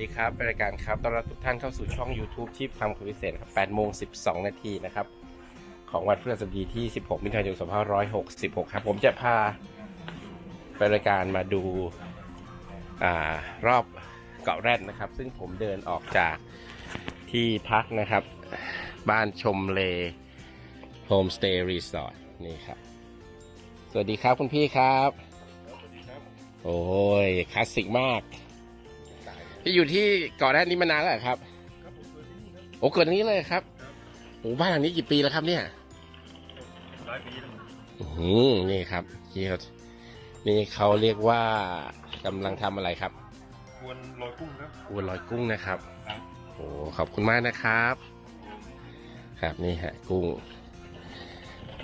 ดีครับรายการครับต้อนรับทุกท่านเข้าสู่ช่อง YouTube ที่ทำคุยพิเศษครับ8โมง 12 นาทีนะครับ ของวันพฤหัสบดีที่ 16 มิถุนายน 2566 ครับ ผมจะพาไปรายการมาดูอ่ารอบเกาะแรดนะครับ ซึ่งผมเดินออกจากที่พักนะครับ บ้านชมเลโฮมสเตย์รีสอร์ทนี่ครับ สวัสดีครับคุณพี่ครับ โอ้ยคลาสสิกมาก พี่อยู่ที่เกาะแรดนี้มานานแล้วเหรอครับ ครับผมเกิดที่นี่ครับ โอ้เกิดนี้เลยครับโอ้บ้านหลังนี้กี่ปีแล้วครับเนี่ย หลายปีแล้วอื้อหือนี่ครับนี่เขานี่เขาเรียกว่ากำลังทำอะไรครับควรลอยกุ้งครับ อวนลอยกุ้งนะครับครับ โอ้ขอบคุณมากนะครับ ครับนี่ฮะกุ้ง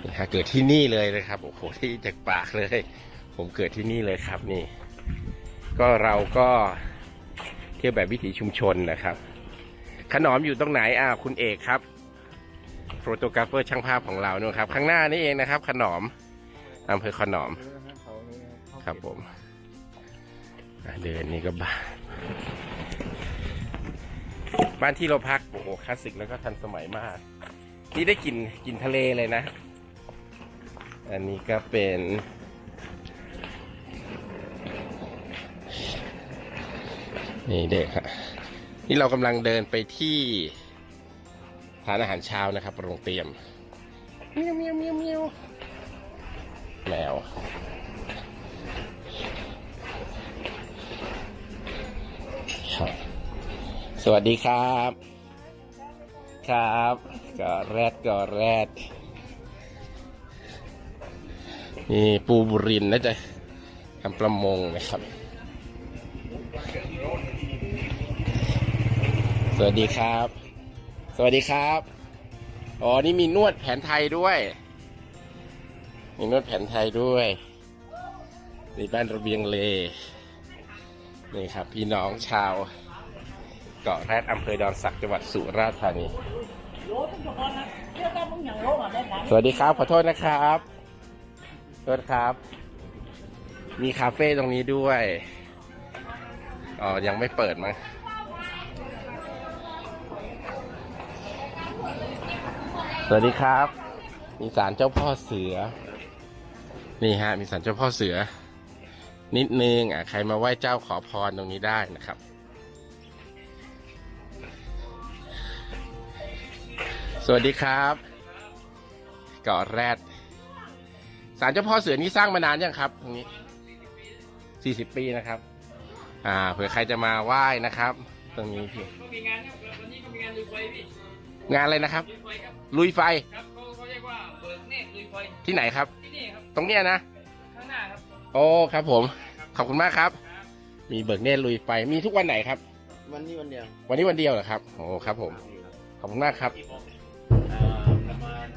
นี่ฮะเกิดที่นี่เลยนะครับโอ้โหที่จากปากเลย ผมเกิดที่นี่เลยครับนี่ ก็เราก็ เที่ยวแบบวิถีชุมชนนะครับ ขนอมอยู่ตรงไหนอ่าคุณเอกครับโฟโตกราฟเฟอร์ช่างภาพของเราเนี่ยครับ ข้างหน้านี่เองนะครับ ขนอมอำเภอขนอมครับผมเดินนี่ก็บ้านบ้านที่เราพักโอ้โหคลาสสิกแล้วก็ทันสมัยมาก นี่ได้กลิ่นกลิ่นทะเลเลยนะ อันนี้ก็เป็น นี่เด็กฮะนี่เรากำลังเดินไปที่ทานอาหารเช้านะครับโรงเตรียมเมียวเมียวเมียวเมียวแมวสวัสดีครับ ครับก็แรดก็แรดนี่ปูบุรินน่าจะทำประมงนะครับ สวัสดีครับ สวัสดีครับ อ๋อ นี่มีนวดแผนไทยด้วย มีนวดแผนไทยด้วย นี่บ้านระเบียงเลนี่ครับ พี่น้องชาวเกาะแรดอำเภอดอนสักจังหวัดสุราษฎร์ธานี สวัสดีครับ ขอโทษนะครับโทษครับ มีคาเฟ่ตรงนี้ด้วย อ๋อ ยังไม่เปิดมั้ง สวัสดีครับ มีศาลเจ้าพ่อเสือ นี่ฮะ มีศาลเจ้าพ่อเสือ นิดนึงอะใครมาไหว้เจ้าขอพรตรงนี้ได้นะครับ สวัสดีครับเกาะแรดศาลเจ้าพ่อเสือนี่สร้างมานานยังครับ ตรงนี้40ปีนะครับ อ่าเผื่อใครจะมาไหว้นะครับ ตรงนี้พี่ก็มีงานครับวันนี้ก็มีงานลุยไฟพี่ งานอะไรนะครับ ลุยไฟครับลุยไฟครับเขาเขาเรียกว่าเบิกเนตรลุยไฟที่ไหนครับ ที่นี่ครับ ตรงเนี้ยนะ ข้างหน้าครับโอ้ครับผม ขอบคุณมากครับ มีเบิกเนตรลุยไฟมีทุกวันไหนครับ วันนี้วันเดียววันนี้วันเดียวเหรอครับโอ้ครับผม ขอบคุณมากครับ อ่าประมาณ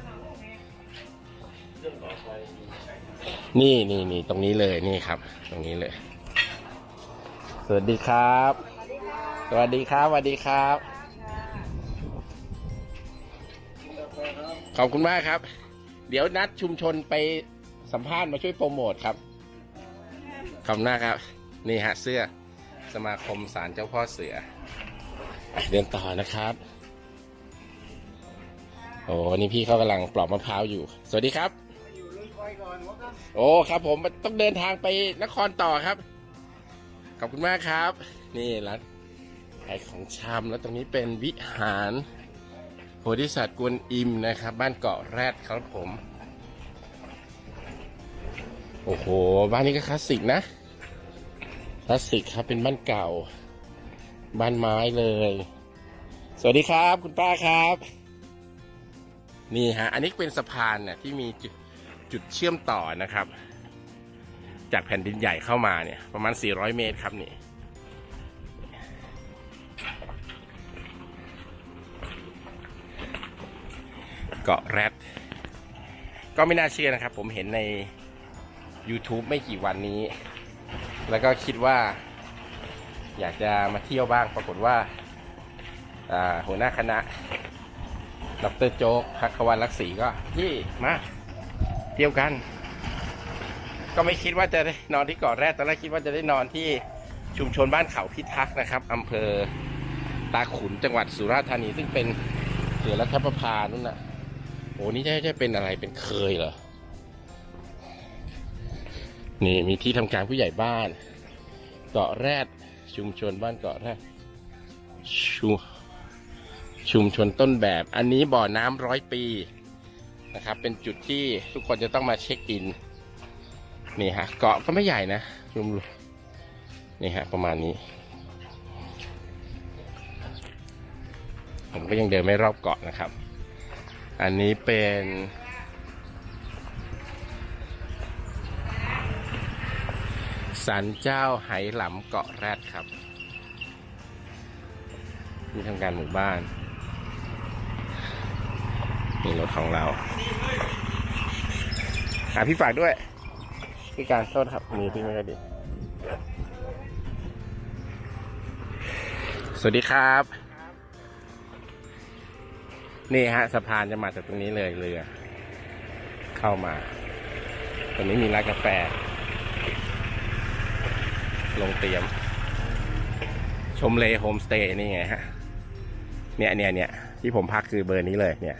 เรื่องต่อไปนี่นี่นี่ตรงนี้เลยนี่ครับ ตรงนี้เลย สวัสดีครับ สวัสดีครับสวัสดีครับ ขอบคุณมากครับ เดี๋ยวนัดชุมชนไปสัมภาษณ์มาช่วยโปรโมทครับ ขอบคุณมาครับ นี่ฮะเสื้อสมาคมสารเจ้าพ่อเสืออเดินต่อนะครับ โอ้นี่พี่เขากำลังปลอกมะพร้าวอยู่ สวัสดีครับโอ้ครับผมต้องเดินทางไปนครต่อครับ ขอบคุณมากครับ นี่ร้านขายของชำแล้วตรงนี้เป็นวิหาร โพธิสัตว์กวนอิมนะครับ บ้านเกาะแรดครับผม โอ้โห บ้านนี้ก็คลาสสิกนะ คลาสสิกครับเป็นบ้านเก่า บ้านไม้เลย สวัสดีครับคุณป้าครับ นี่ฮะ อันนี้เป็นสะพานเนี่ยที่มีจุดจุดเชื่อมต่อนะครับ จากแผ่นดินใหญ่เข้ามาเนี่ย ประมาณ 400 เมตรครับนี่ เกาะแรด ก็ไม่น่าเชื่อนะครับ ผมเห็นใน YouTube ไม่กี่วันนี้ แล้วก็คิดว่า อยากจะมาเที่ยวบ้างปรากฏว่า หัวหน้าคณะดรโจ๊กพักวันรักศรีก็พี่มาเที่ยวกัน ก็ไม่คิดว่าจะได้นอนที่เกาะแรกตอนแรกคิดว่าจะได้นอนที่ชุมชนบ้านเขาพิทักษ์นะครับอำเภอตาขุนจังหวัดสุราษฎร์ธานีซึ่งเป็นเขื่อนรัฐประภานู่นน่ะ โอ้นี่จะจะเป็นอะไรเป็นเคยเหรอ นี่มีที่ทำการผู้ใหญ่บ้าน เกาะแรดชุมชนบ้านเกาะแรดชุชุมชนต้นแบบ อันนี้บ่อน้ำร้อยปีนะครับ เป็นจุดที่ทุกคนจะต้องมาเช็คอิน นี่ฮะ เกาะก็ไม่ใหญ่นะรวมนี่ฮะ ประมาณนี้ ผมก็ยังเดินไม่รอบเกาะนะครับ อันนี้เป็นสันเจ้าไหหลำเกาะแรดครับที่ทำการหมู่บ้าน นี่รถของเราอะพี่ฝากด้วย พี่การโทษครับมือพี่ไม่ค่อยดี สวัสดีครับ นี่ฮะสะพานจะมาจากตรงนี้เลยเรือเข้ามาตรงนี้มีร้านกาแฟ ลงเตรียม ชมเลโฮมสเตย์นี่ไงฮะ เนี่ยเนี่ยเนี่ยที่ผมพักคือเบอร์นี้เลยเนี่ย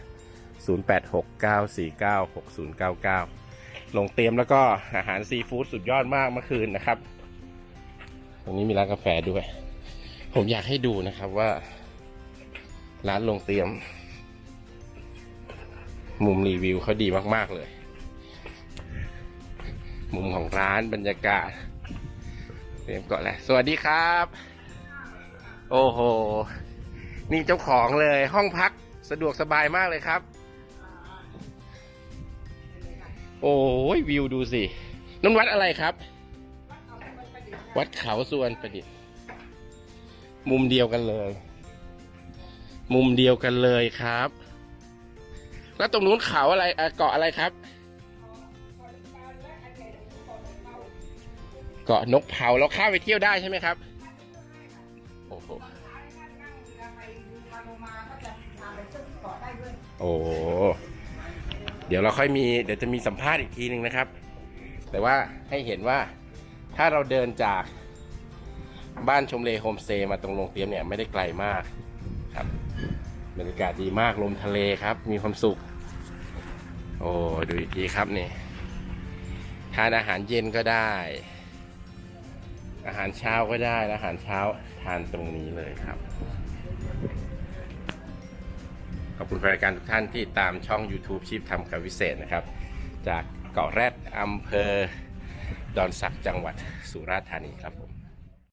0869496099 ลงเตรียมแล้วก็อาหารซีฟู้ดสุดยอดมากเมื่อคืนนะครับ ตรงนี้มีร้านกาแฟด้วย ผมอยากให้ดูนะครับว่า ร้านลงเตรียม มุมรีวิวเขาดีมาก ๆ เลย มุมของร้านบรรยากาศเตรียมก่อนแหละสวัสดีครับ โอ้โห นี่เจ้าของเลยห้องพักสะดวกสบายมากเลยครับ โอ้ยวิวดูสินั่นวัดอะไรครับ วัดเขาส่วนประดิษฐ์ มุมเดียวกันเลย มุมเดียวกันเลยครับ แล้วตรงนู้นเขาอะไรเอ่อเกาะอะไรครับ เกาะนกเผาเราข้ามไปเที่ยวได้ใช่ไหมครับ โอ้โห โอ้โห เดี๋ยวเราค่อยมี เดี๋ยวจะมีสัมภาษณ์อีกทีหนึ่งนะครับ แต่ว่าให้เห็นว่าถ้าเราเดินจากบ้านชมเลโฮมสเตย์มาตรงโรงเตรียมเนี่ยไม่ได้ไกลมากครับบรรยากาศดีมากลมทะเลครับ มีความสุข โอ้ ดูอีครับนี่ ทานอาหารเย็นก็ได้ อาหารเช้าก็ได้และอาหารเช้าทานตรงนี้เลยครับ ขอบคุณรายการทุกท่านที่ตามช่อง YouTube ชีพทำกับวิเศษนะครับ จากเกาะแรดอำเภอ ดอนสักจังหวัดสุราษฎร์ธานีครับผม